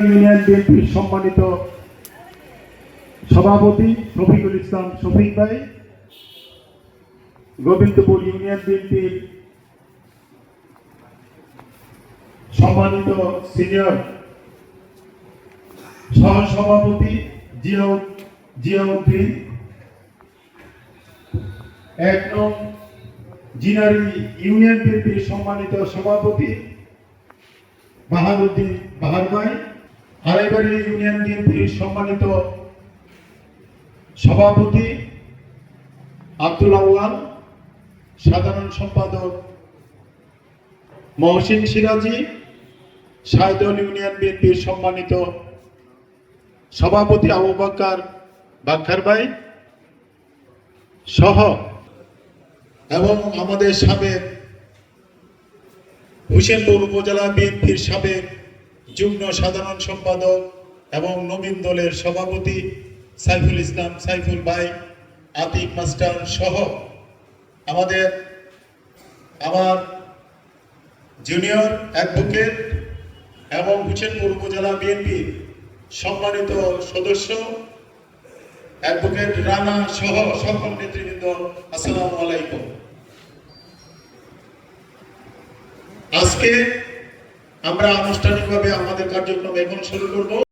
Union বিএনপির সম্মানিত সভাপতি শফিকুল ইসলাম শফিক ভাই, গোবিন্দপুর ইউনিয়ন বিএনপির সম্মানিত সিনিয়র সহসভাপতি জিয়াউ জিয়াউদ্দিন এক নং জিনারি ইউনিয়ন বিএনপির সম্মানিত সভাপতি বাহারুদ্দিন বাহার ভাই আড়াইবাড়ি ইউনিয়ন বিএনপির সম্মানিত সভাপতি আব্দুল আউয়াল, সাধারণ সম্পাদক মহসিন সিরাজি সাইদল ইউনিয়ন বিএনপির সম্মানিত সভাপতি আবু বক্কর বাক্কার ভাই সহ এবং আমাদের সাবেক হুসেনপুর উপজেলা বিএনপির সাবেক যুগ্ম সাধারণ সম্পাদক এবং নবীন দলের সভাপতি সাইফুল ইসলাম সাইফুল ভাই, আতিক মাস্টার সহ আমাদের আমার জুনিয়র অ্যাডভোকেট এবং হুসেনপুর উপজেলা বিএনপির সম্মানিত সদস্য অ্যাডভোকেট রানা সহ সকল নেতৃবৃন্দ, আসসালামু আলাইকুম। আজকে আমরা আনুষ্ঠানিকভাবে আমাদের কার্যক্রম এখন শুরু করব।